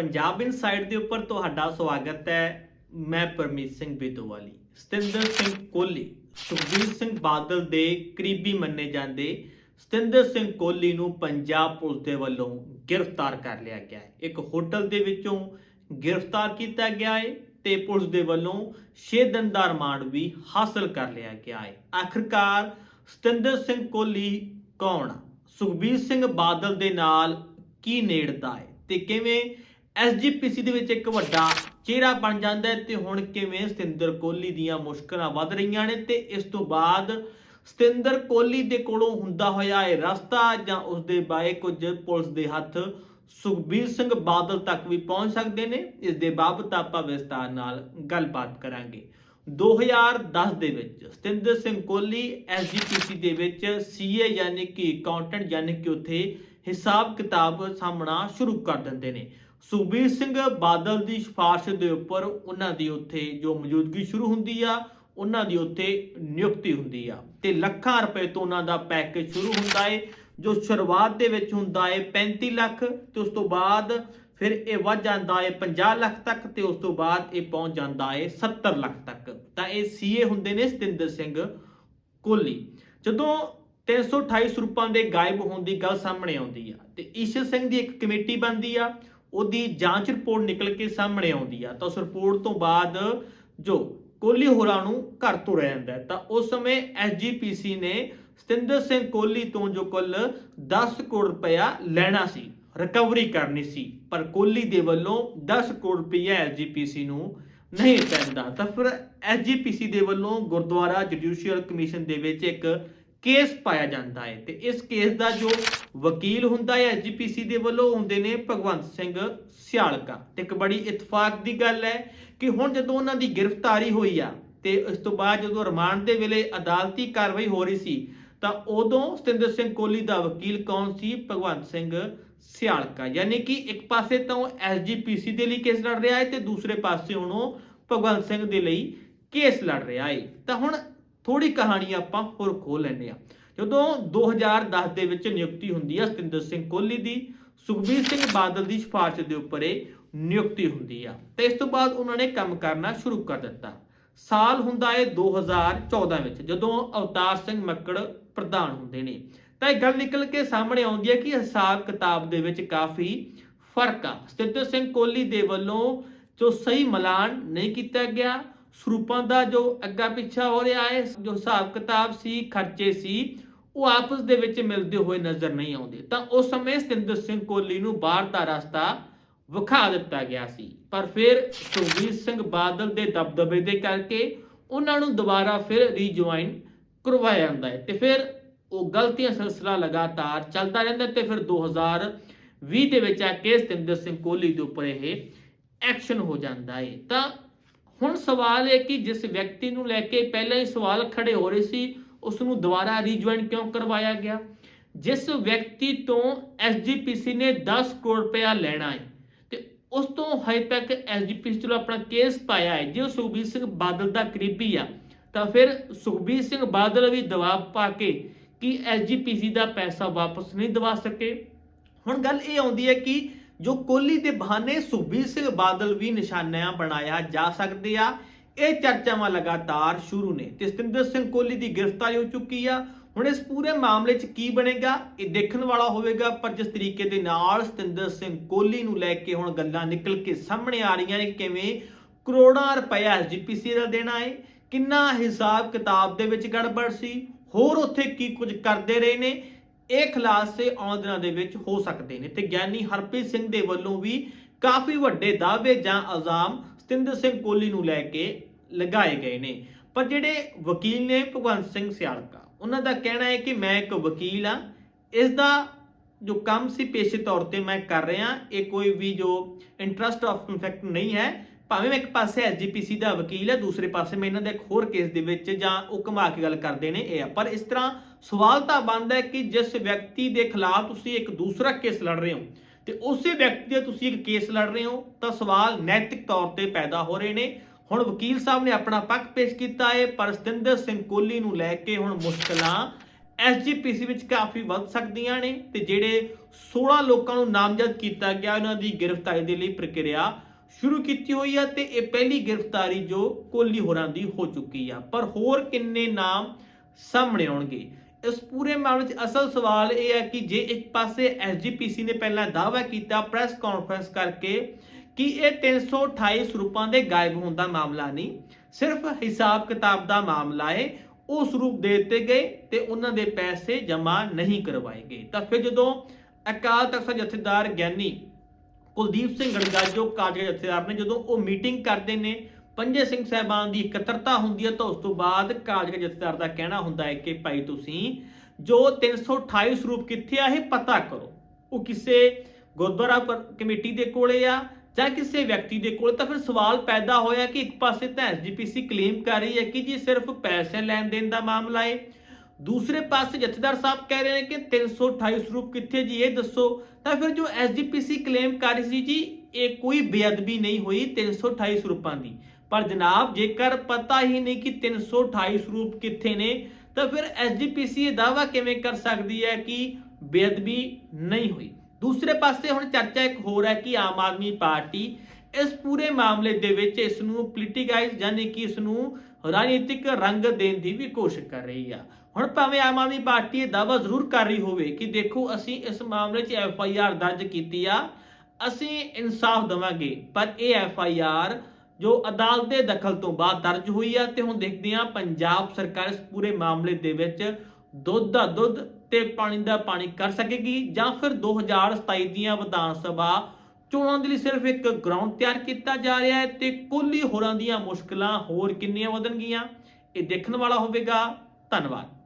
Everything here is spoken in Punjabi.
ਪੰਜਾਬ ਇਨਸਾਈਡ ਦੇ ਉੱਪਰ ਤੁਹਾਡਾ ਸਵਾਗਤ ਹੈ। ਮੈਂ ਪਰਮੀਤ ਸਿੰਘ ਬੇਦੋਵਾਲੀ ਸਤਿੰਦਰ ਸਿੰਘ ਕੋਹਲੀ, ਸੁਖਬੀਰ ਸਿੰਘ ਬਾਦਲ ਦੇ ਕਰੀਬੀ ਮੰਨੇ ਜਾਂਦੇ। ਸਤਿੰਦਰ ਸਿੰਘ ਕੋਹਲੀ ਨੂੰ ਪੰਜਾਬ ਪੁਲਿਸ ਦੇ ਵੱਲੋਂ ਗ੍ਰਿਫਤਾਰ ਕਰ ਲਿਆ ਗਿਆ ਹੈ। ਇੱਕ ਹੋਟਲ ਦੇ ਵਿੱਚੋਂ ਗ੍ਰਿਫਤਾਰ ਕੀਤਾ ਗਿਆ ਹੈ ਤੇ ਪੁਲਿਸ ਦੇ ਵੱਲੋਂ 6 ਦਿਨ ਦਾ ਰਿਮਾਂਡ ਵੀ ਹਾਸਲ ਕਰ ਲਿਆ ਗਿਆ ਹੈ। ਆਖਰਕਾਰ ਸਤਿੰਦਰ ਸਿੰਘ ਕੋਹਲੀ ਕੌਣ ਸੁਖਬੀਰ ਸਿੰਘ ਬਾਦਲ ਦੇ ਨਾਲ ਕੀ ਨੇੜਦਾ ਹੈ ਤੇ ਕਿਵੇਂ ਐਸਜੀਪੀਸੀ ਦੇ ਵਿੱਚ ਇੱਕ ਵੱਡਾ ਚਿਹਰਾ ਬਣ ਜਾਂਦਾ ਹੈ ਤੇ ਹੁਣ ਕਿਵੇਂ ਸਤਿੰਦਰ ਕੋਹਲੀ ਦੀਆਂ ਮੁਸ਼ਕਲਾਂ ਵੱਧ ਰਹੀਆਂ ਨੇ ਤੇ ਇਸ ਤੋਂ ਬਾਅਦ ਸਤਿੰਦਰ ਕੋਹਲੀ ਦੇ ਕੋਲੋਂ ਹੁੰਦਾ ਹੋਇਆ ਇਹ ਰਸਤਾ ਜਾਂ ਉਸ ਦੇ ਬਾਰੇ ਕੁਝ ਪੁਲਿਸ ਦੇ ਹੱਥ ਸੁਖਬੀਰ ਸਿੰਘ ਬਾਦਲ ਤੱਕ ਵੀ ਪਹੁੰਚ ਸਕਦੇ ਨੇ, ਇਸ ਦੇ ਬਾਬਤ ਆਪਾਂ ਵਿਸਤਾਰ ਨਾਲ ਗੱਲਬਾਤ ਕਰਾਂਗੇ। 2010 ਦੇ ਵਿੱਚ ਸਤਿੰਦਰ ਸਿੰਘ ਕੋਹਲੀ ਐਸਜੀਪੀਸੀ ਦੇ ਵਿੱਚ ਸੀਏ ਯਾਨੀ ਕਿ ਅਕਾਊਂਟੈਂਟ ਯਾਨੀ ਕਿ ਉੱਥੇ ਹਿਸਾਬ ਕਿਤਾਬ ਸਾਹਮਣਾ ਸ਼ੁਰੂ ਕਰ ਦਿੰਦੇ ਨੇ। ਸੁਖਬੀਰ ਸਿੰਘ ਬਾਦਲ ਦੀ ਸਿਫਾਰਿਸ਼ ਦੇ ਉੱਪਰ ਉਹਨਾਂ ਦੀ ਉੱਥੇ ਜੋ ਮੌਜੂਦਗੀ ਸ਼ੁਰੂ ਹੁੰਦੀ ਆ, ਉਹਨਾਂ ਦੀ ਉੱਥੇ ਨਿਯੁਕਤੀ ਹੁੰਦੀ ਆ। ਤੇ ਲੱਖਾਂ ਰੁਪਏ ਤੋਂ ਉਹਨਾਂ ਦਾ ਪੈਕੇਜ ਸ਼ੁਰੂ ਹੁੰਦਾ ਏ, ਜੋ ਸ਼ੁਰੂਆਤ ਦੇ ਵਿੱਚ ਹੁੰਦਾ ਏ 35 ਲੱਖ, ਤੇ ਉਸ ਤੋਂ ਬਾਅਦ ਫਿਰ ਇਹ ਵੱਧ ਜਾਂਦਾ ਏ 50 ਲੱਖ ਤੱਕ, ਤੇ ਉਸ ਤੋਂ ਬਾਅਦ ਇਹ ਪਹੁੰਚ ਜਾਂਦਾ ਏ 70 ਲੱਖ ਤੱਕ। ਤਾਂ ਇਹ ਸੀਏ ਹੁੰਦੇ ਨੇ ਸਤਿੰਦਰ ਸਿੰਘ ਕੋਹਲੀ। ਜਦੋਂ 328 ਸਰੂਪਾਂ ਦੇ ਗਾਇਬ ਹੋਣ ਦੀ ਗੱਲ ਸਾਹਮਣੇ ਆਉਂਦੀ ਆ, ਤੇ ਈਸ਼ਰ ਸਿੰਘ ਦੀ ਇੱਕ ਕਮੇਟੀ ਬਣਦੀ ਆ ਉਹਦੀ ਜਾਂਚ ਰਿਪੋਰਟ ਨਿਕਲ ਕੇ ਸਾਹਮਣੇ ਆਉਂਦੀ ਆ। ਤਾਂ ਉਸ ਰਿਪੋਰਟ ਤੋਂ ਬਾਅਦ ਜੋ ਕੋਹਲੀ ਹੋਰਾਂ ਨੂੰ ਘਰ ਤੋਂ ਰਹਿ ਜਾਂਦਾ ਤਾਂ ਉਸ ਸਮੇਂ ਐਸਜੀਪੀਸੀ ਨੇ ਸਤਿੰਦਰ ਸਿੰਘ ਕੋਹਲੀ ਤੋਂ ਜੋ ਕੁੱਲ 10 ਕਰੋੜ ਰੁਪਇਆ ਲੈਣਾ ਸੀ ਰਿਕਵਰੀ ਕਰਨੀ ਸੀ, ਪਰ ਕੋਹਲੀ ਦੇ ਵੱਲੋਂ 10 ਕਰੋੜ ਰੁਪਇਆ ਐਸਜੀਪੀਸੀ ਨੂੰ ਨਹੀਂ ਪੈਂਦਾ। ਤਾਂ ਫਿਰ ਐਸਜੀਪੀਸੀ ਦੇ ਵੱਲੋਂ ਗੁਰਦੁਆਰਾ ਜੁਡੀਸ਼ੀਅਲ ਕਮਿਸ਼ਨ ਦੇ ਵਿੱਚ ਇੱਕ ਕੇਸ ਪਾਇਆ ਜਾਂਦਾ ਹੈ ਤੇ ਇਸ ਕੇਸ ਦਾ ਜੋ ਵਕੀਲ ਹੁੰਦਾ ਹੈ ਐਸਜੀਪੀਸੀ ਦੇ ਵੱਲੋਂ ਹੁੰਦੇ ਨੇ ਭਗਵੰਤ ਸਿੰਘ ਸਿਆਲਕਾ। ਤੇ ਇੱਕ ਬੜੀ ਇਤਫਾਕ ਦੀ ਗੱਲ ਹੈ ਕਿ ਹੁਣ ਜਦੋਂ ਉਹਨਾਂ ਦੀ ਗ੍ਰਿਫਤਾਰੀ ਹੋਈ ਆ ਤੇ ਇਸ ਤੋਂ ਬਾਅਦ ਜਦੋਂ ਰਿਮਾਂਡ ਦੇ ਵੇਲੇ ਅਦਾਲਤੀ ਕਾਰਵਾਈ ਹੋ ਰਹੀ ਸੀ, ਤਾਂ ਉਦੋਂ ਸਤਿੰਦਰ ਸਿੰਘ ਕੋਹਲੀ ਦਾ ਵਕੀਲ ਕੌਣ ਸੀ? ਭਗਵੰਤ ਸਿੰਘ ਸਿਆਲਕਾ। ਯਾਨੀ ਕਿ ਇੱਕ ਪਾਸੇ ਤਾਂ ਉਹ ਐਸਜੀਪੀਸੀ ਦੇ ਲਈ ਕੇਸ ਲੜ ਰਿਹਾ ਹੈ ਤੇ ਦੂਸਰੇ ਪਾਸੇ ਹੁਣ ਉਹ ਭਗਵੰਤ ਸਿੰਘ ਦੇ ਲਈ ਕੇਸ ਲੜ ਰਿਹਾ ਹੈ। ਤਾਂ ਹੁਣ ਥੋੜੀ ਕਹਾਣੀ ਆਪਾਂ ਹੋਰ ਖੋਲ ਲੈਂਦੇ ਆ ਜਦੋਂ 2010 ਦੇ ਵਿੱਚ ਨਿਯੁਕਤੀ ਹੁੰਦੀ ਆ ਸਤਿੰਦਰ ਸਿੰਘ ਕੋਹਲੀ ਦੀ, ਸੁਖਬੀਰ ਸਿੰਘ ਬਾਦਲ ਦੀ ਸਿਫਾਰਿਸ਼ ਦੇ ਉੱਪਰ ਇਹ ਨਿਯੁਕਤੀ ਹੁੰਦੀ ਆ ਤੇ ਇਸ ਤੋਂ ਬਾਅਦ ਉਹਨਾਂ ਨੇ ਕੰਮ ਕਰਨਾ ਸ਼ੁਰੂ ਕਰ ਦਿੱਤਾ। ਸਾਲ ਹੁੰਦਾ ਹੈ 2014 ਵਿੱਚ, ਜਦੋਂ ਅਵਤਾਰ ਸਿੰਘ ਮੱਕੜ ਪ੍ਰਧਾਨ ਹੁੰਦੇ ਨੇ। ਤਾਂ ਇਹ ਗੱਲ ਨਿਕਲ ਕੇ ਸਾਹਮਣੇ ਆਉਂਦੀ ਹੈ ਕਿ ਹਿਸਾਬ ਕਿਤਾਬ ਦੇ ਵਿੱਚ ਕਾਫੀ ਫ਼ਰਕ ਆ। ਸਤਿੰਦਰ ਸਿੰਘ ਕੋਹਲੀ ਦੇ ਵੱਲੋਂ ਜੋ ਸਹੀ ਮਲਾਨ ਨਹੀਂ ਕੀਤਾ ਗਿਆ ਸਰੂਪਾਂ ਦਾ ਜੋ ਅੱਗਾ ਪਿੱਛਾ ਹੋ ਰਿਹਾ ਹੈ, ਜੋ ਹਿਸਾਬ ਕਿਤਾਬ ਸੀ, ਖਰਚੇ ਸੀ, ਉਹ ਆਪਸ ਦੇ ਵਿੱਚ ਮਿਲਦੇ ਹੋਏ ਨਜ਼ਰ ਨਹੀਂ ਆਉਂਦੇ। ਤਾਂ ਉਸ ਸਮੇਂ ਸਤਿੰਦਰ ਸਿੰਘ ਕੋਹਲੀ ਨੂੰ ਬਾਹਰ ਦਾ ਰਸਤਾ ਵਿਖਾ ਦਿੱਤਾ ਗਿਆ ਸੀ। ਪਰ ਫਿਰ ਸੁਖਬੀਰ ਸਿੰਘ ਬਾਦਲ ਦੇ ਦਬਦਬੇ ਦੇ ਕਰਕੇ ਉਹਨਾਂ ਨੂੰ ਦੁਬਾਰਾ ਫਿਰ ਰੀਜੁਆਇਨ ਕਰਵਾਇਆ ਜਾਂਦਾ ਹੈ ਤੇ ਫਿਰ ਉਹ ਗਲਤੀਆਂ ਸਿਲਸਿਲਾ ਲਗਾਤਾਰ ਚੱਲਦਾ ਰਹਿੰਦਾ ਤੇ ਫਿਰ 2020 ਦੇ ਵਿੱਚ ਆ ਕੇ ਸਤਿੰਦਰ ਸਿੰਘ ਕੋਹਲੀ ਦੇ ਉੱਪਰ ਇਹ ਐਕਸ਼ਨ ਹੋ ਜਾਂਦਾ ਹੈ। ਤਾਂ ਹੁਣ ਸਵਾਲ ਹੈ ਕਿ ਜਿਸ ਵਿਅਕਤੀ ਨੂੰ ਲੈ ਕੇ ਪਹਿਲਾਂ ਹੀ ਸਵਾਲ ਖੜੇ ਹੋ ਰਹੇ ਸੀ ਉਸ ਨੂੰ ਦੁਬਾਰਾ ਰੀਜੁਆਇਨ ਕਿਉਂ ਕਰਵਾਇਆ ਗਿਆ? ਜਿਸ ਵਿਅਕਤੀ ਤੋਂ ਐਸਜੀਪੀਸੀ ਨੇ 10 ਕਰੋੜ ਰੁਪਇਆ ਲੈਣਾ ਹੈ ਤੇ ਉਸ ਤੋਂ ਹਜੇ ਤੱਕ ਐਸਜੀਪੀਸੀ ਚਲੋ ਆਪਣਾ ਕੇਸ ਪਾਇਆ ਹੈ। ਜੇ ਉਹ ਸੁਖਬੀਰ ਸਿੰਘ ਬਾਦਲ ਦਾ ਕਰੀਬੀ ਆ, ਤਾਂ ਫਿਰ ਸੁਖਬੀਰ ਸਿੰਘ ਬਾਦਲ ਵੀ ਦਬਾਅ ਪਾ ਕੇ ਕਿ ਐਸਜੀਪੀਸੀ ਦਾ ਪੈਸਾ ਵਾਪਸ ਨਹੀਂ ਦਵਾ ਸਕੇ। ਹੁਣ ਗੱਲ ਇਹ ਆਉਂਦੀ ਹੈ ਕਿ ਜੋ ਕੋਹਲੀ ਦੇ ਬਹਾਨੇ ਸੁਖਬੀਰ ਸਿੰਘ ਬਾਦਲ ਵੀ ਨਿਸ਼ਾਨਿਆਂ ਬਣਾਇਆ ਜਾ ਸਕਦੇ ਆ। ਇਹ ਚਰਚਾਵਾਂ ਲਗਾਤਾਰ ਸ਼ੁਰੂ ਨੇ। ਤੇ ਸਤਿੰਦਰ ਸਿੰਘ ਕੋਹਲੀ ਦੀ ਗ੍ਰਿਫਤਾਰੀ ਹੋ ਚੁੱਕੀ ਆ। ਹੁਣ ਇਸ ਪੂਰੇ ਮਾਮਲੇ 'ਚ ਕੀ ਬਣੇਗਾ, ਇਹ ਦੇਖਣ ਵਾਲਾ ਹੋਵੇਗਾ। ਪਰ ਜਿਸ ਤਰੀਕੇ ਦੇ ਨਾਲ ਸਤਿੰਦਰ ਸਿੰਘ ਕੋਹਲੀ ਨੂੰ ਲੈ ਕੇ ਹੁਣ ਗੱਲਾਂ ਨਿਕਲ ਕੇ ਸਾਹਮਣੇ ਆ ਰਹੀਆਂ ਨੇ, ਕਿਵੇਂ ਕਰੋੜਾਂ ਰੁਪਇਆ ਐਸਜੀਪੀਸੀ ਦਾ ਦੇਣਾ ਹੈ ਕਿੰਨਾ ਹਿਸਾਬ ਕਿਤਾਬ ਦੇ ਵਿੱਚ ਗੜਬੜ ਸੀ, ਹੋਰ ਉੱਥੇ ਕੀ ਕੁਝ ਕਰਦੇ ਰਹੇ ਨੇ ਇਹ ਖੁਲਾਸੇ ਆਉਣ ਦਿਨਾਂ ਦੇ ਵਿੱਚ ਹੋ ਸਕਦੇ ਨੇ ਤੇ ਗਿਆਨੀ ਹਰਪ੍ਰੀਤ ਸਿੰਘ ਦੇ ਵੱਲੋਂ ਵੀ ਕਾਫੀ ਵੱਡੇ ਦਾਅਵੇ ਜਾਂ ਇਲਜ਼ਾਮ ਸਤਿੰਦਰ ਸਿੰਘ ਕੋਹਲੀ ਨੂੰ ਲੈ ਕੇ ਲਗਾਏ ਗਏ ਨੇ। ਪਰ ਜਿਹੜੇ ਵਕੀਲ ਨੇ ਭਗਵੰਤ ਸਿੰਘ ਸਿਆਲਕਾ, ਉਹਨਾਂ ਦਾ ਕਹਿਣਾ ਹੈ ਕਿ ਮੈਂ ਇੱਕ ਵਕੀਲ ਆ ਇਸ ਦਾ ਜੋ ਕੰਮ ਸੀ ਪੇਸ਼ੇ ਤੌਰ ਤੇ ਮੈਂ ਕਰ ਰਿਹਾ, ਇਹ ਕੋਈ ਵੀ ਜੋ ਇੰਟਰਸਟ ਆਫ ਇਨਫੈਕਟ ਨਹੀਂ ਹੈ, ਭਾਵੇਂ ਮੈਂ ਇੱਕ ਪਾਸੇ ਐਸਜੀਪੀਸੀ ਦਾ ਵਕੀਲ ਹੈ, ਦੂਸਰੇ ਪਾਸੇ ਮੈਂ ਇਹਨਾਂ ਦੇ ਇੱਕ ਹੋਰ ਕੇਸ ਦੇ ਵਿੱਚ ਜਾਂ ਉਹ ਘੁਮਾ ਕੇ ਗੱਲ ਕਰਦੇ ਨੇ ਇਹ ਆ। ਪਰ ਇਸ ਤਰ੍ਹਾਂ ਸਵਾਲ ਤਾਂ ਬਣਦਾ ਹੈ ਕਿ ਜਿਸ ਵਿਅਕਤੀ ਦੇ ਖਿਲਾਫ ਤੁਸੀਂ ਇੱਕ ਦੂਸਰਾ ਕੇਸ ਲੜ ਰਹੇ ਹੋ ਤੇ ਉਸੇ ਵਿਅਕਤੀ ਦੇ ਤੁਸੀਂ ਇੱਕ ਕੇਸ ਲੜ ਰਹੇ ਹੋ, ਤਾਂ ਸਵਾਲ ਨੈਤਿਕ ਤੌਰ ਤੇ ਪੈਦਾ ਹੋ ਰਹੇ ਨੇ। ਹੁਣ ਵਕੀਲ ਸਾਹਿਬ ਨੇ ਆਪਣਾ ਪੱਖ ਪੇਸ਼ ਕੀਤਾ ਹੈ, ਪਰ ਸਤਿੰਦਰ ਸਿੰਘ ਕੋਹਲੀ ਨੂੰ ਲੈ ਕੇ ਹੁਣ ਮੁਸ਼ਕਲਾਂ ਐਸਜੀਪੀਸੀ ਵਿੱਚ ਕਾਫੀ ਵੱਧ ਸਕਦੀਆਂ ਨੇ ਤੇ ਜਿਹੜੇ 16 ਲੋਕਾਂ ਨੂੰ ਨਾਮਜ਼ਦ ਕੀਤਾ ਗਿਆ, ਉਹਨਾਂ ਦੀ ਗ੍ਰਿਫਤਾਰੀ ਦੇ ਲਈ ਪ੍ਰਕਿਰਿਆ ਸ਼ੁਰੂ ਕੀਤੀ ਹੋਈ ਹੈ ਤੇ ਇਹ ਪਹਿਲੀ ਗ੍ਰਿਫਤਾਰੀ ਜੋ ਕੋਹਲੀ ਹੋਰਾਂ ਦੀ ਹੋ ਚੁੱਕੀ ਆ। ਪਰ ਹੋਰ ਕਿੰਨੇ ਨਾਮ ਸਾਹਮਣੇ ਆਉਣਗੇ? ਇਸ ਪੂਰੇ ਮਾਮਲੇ 'ਚ ਅਸਲ ਸਵਾਲ ਇਹ ਹੈ ਕਿ ਜੇ ਇੱਕ ਪਾਸੇ ਐਸਜੀਪੀਸੀ ਨੇ ਪਹਿਲਾਂ ਦਾਅਵਾ ਕੀਤਾ ਪ੍ਰੈਸ ਕਾਨਫਰੰਸ ਕਰਕੇ ਕਿ ਇਹ 328 ਸਰੂਪਾਂ ਦੇ ਗਾਇਬ ਹੋਣ ਦਾ ਮਾਮਲਾ ਨਹੀਂ, ਸਿਰਫ ਹਿਸਾਬ ਕਿਤਾਬ ਦਾ ਮਾਮਲਾ ਹੈ ਉਹ ਸਰੂਪ ਦੇ ਦਿੱਤੇ ਗਏ ਤੇ ਉਹਨਾਂ ਦੇ ਪੈਸੇ ਜਮ੍ਹਾਂ ਨਹੀਂ ਕਰਵਾਏ ਗਏ। ਤਾਂ ਫਿਰ ਜਦੋਂ ਅਕਾਲ ਤਖਤ ਜਥੇਦਾਰ ਗਿਆਨੀ ਕੁਲਦੀਪ ਸਿੰਘ ਗੜਗਾਜੋ ਕਾਜਗਾ ਜਥੇਦਾਰ ਨੇ, ਜਦੋਂ ਉਹ ਮੀਟਿੰਗ ਕਰਦੇ ਨੇ, ਪੰਜੇ ਸਿੰਘ ਸਾਹਿਬਾਨ ਦੀ ਇਕੱਤਰਤਾ ਹੁੰਦੀ ਹੈ, ਤਾਂ ਉਸ ਤੋਂ ਬਾਅਦ ਕਾਜਗਾ ਜਥੇਦਾਰ ਦਾ ਕਹਿਣਾ ਹੁੰਦਾ ਹੈ ਕਿ ਭਾਈ ਤੁਸੀਂ ਜੋ 328 ਸਰੂਪ ਕਿੱਥੇ ਆ ਇਹ ਪਤਾ ਕਰੋ। ਉਹ ਕਿਸੇ ਗੁਰਦੁਆਰਾ ਕਮੇਟੀ ਦੇ ਕੋਲੇ ਆ ਜਾਂ ਕਿਸੇ ਵਿਅਕਤੀ ਦੇ ਕੋਲ, ਤਾਂ ਫਿਰ ਸਵਾਲ ਪੈਦਾ ਹੋਇਆ ਕਿ ਇੱਕ ਪਾਸੇ ਤਾਂ ਐਸਜੀਪੀਸੀ ਕਲੇਮ ਕਰ ਰਹੀ ਹੈ ਕਿ ਜੀ ਸਿਰਫ ਪੈਸੇ ਲੈਣ ਦੇਣ ਦਾ ਮਾਮਲਾ ਹੈ। ਦੂਸਰੇ ਪਾਸੇ ਜਥੇਦਾਰ ਸਾਹਿਬ ਕਹਿ ਰਹੇ ਨੇ ਕਿ 328 ਸਰੂਪ ਕਿੱਥੇ ਜੀ, ਇਹ ਦੱਸੋ। ਤਾਂ ਫਿਰ ਜੋ ਐਸਜੀਪੀਸੀ ਕਲੇਮ ਕਰ ਰਹੀ ਸੀ ਜੀ, ਇਹ ਕੋਈ ਬੇਅਦਬੀ ਨਹੀਂ ਹੋਈ 328 ਸਰੂਪਾਂ ਦੀ। ਪਰ ਜਨਾਬ, ਜੇਕਰ ਪਤਾ ਹੀ ਨਹੀਂ ਕਿ 328 ਸਰੂਪ ਕਿੱਥੇ ਨੇ, ਤਾਂ ਫਿਰ ਐਸਜੀਪੀਸੀ ਇਹ ਦਾਅਵਾ ਕਿਵੇਂ ਕਰ ਸਕਦੀ ਹੈ ਕਿ ਬੇਅਦਬੀ ਨਹੀਂ ਹੋਈ? ਦੂਸਰੇ ਪਾਸੇ ਹੁਣ ਚਰਚਾ ਇੱਕ ਹੋਰ ਹੈ ਕਿ ਆਮ ਆਦਮੀ ਪਾਰਟੀ ਇਸ ਪੂਰੇ ਮਾਮਲੇ ਦੇ ਵਿੱਚ ਇਸ ਨੂੰ ਪੋਲੀਟੀਕਾਈਜ਼ ਯਾਨੀ ਕਿ ਇਸ ਨੂੰ ਰਾਜਨੀਤਿਕ ਰੰਗ ਦੇਣ ਦੀ ਵੀ ਕੋਸ਼ਿਸ਼ ਕਰ ਰਹੀ ਆ। ਹੁਣ ਭਾਵੇਂ ਆਮ ਆਦਮੀ ਪਾਰਟੀ ਇਹ ਦਾਅਵਾ ਜ਼ਰੂਰ ਕਰ ਰਹੀ ਹੋਵੇ ਕਿ ਦੇਖੋ ਅਸੀਂ ਇਸ ਮਾਮਲੇ 'ਚ ਐਫ ਆਈ ਆਰ ਦਰਜ ਕੀਤੀ ਆ, ਅਸੀਂ ਇਨਸਾਫ ਦਵਾਂਗੇ, ਪਰ ਇਹ ਐਫ ਆਈ ਆਰ ਜੋ ਅਦਾਲਤ ਦੇ ਦਖਲ ਤੋਂ ਬਾਅਦ ਦਰਜ ਹੋਈ ਆ ਤੇ ਹੁਣ ਦੇਖਦੇ ਆ ਪੰਜਾਬ ਸਰਕਾਰ ਇਸ ਪੂਰੇ ਮਾਮਲੇ ਦੇ ਵਿੱਚ ਦੁੱਧ ਦਾ ਦੁੱਧ ਤੇ ਪਾਣੀ ਦਾ ਪਾਣੀ ਕਰ ਸਕੇਗੀ ਜਾਂ ਫਿਰ 2027 ਦੀਆਂ ਵਿਧਾਨ ਸਭਾ ਚੋਣਾਂ ਦੇ ਲਈ ਸਿਰਫ ਇੱਕ ਗਰਾਊਂਡ ਤਿਆਰ ਕੀਤਾ ਜਾ ਰਿਹਾ ਹੈ ਤੇ ਕੋਹਲੀ ਹੋਰਾਂ ਦੀਆਂ ਮੁਸ਼ਕਲਾਂ ਹੋਰ ਕਿੰਨੀਆਂ ਵਧਣਗੀਆਂ, ਇਹ ਦੇਖਣ ਵਾਲਾ ਹੋਵੇਗਾ। ਧੰਨਵਾਦ।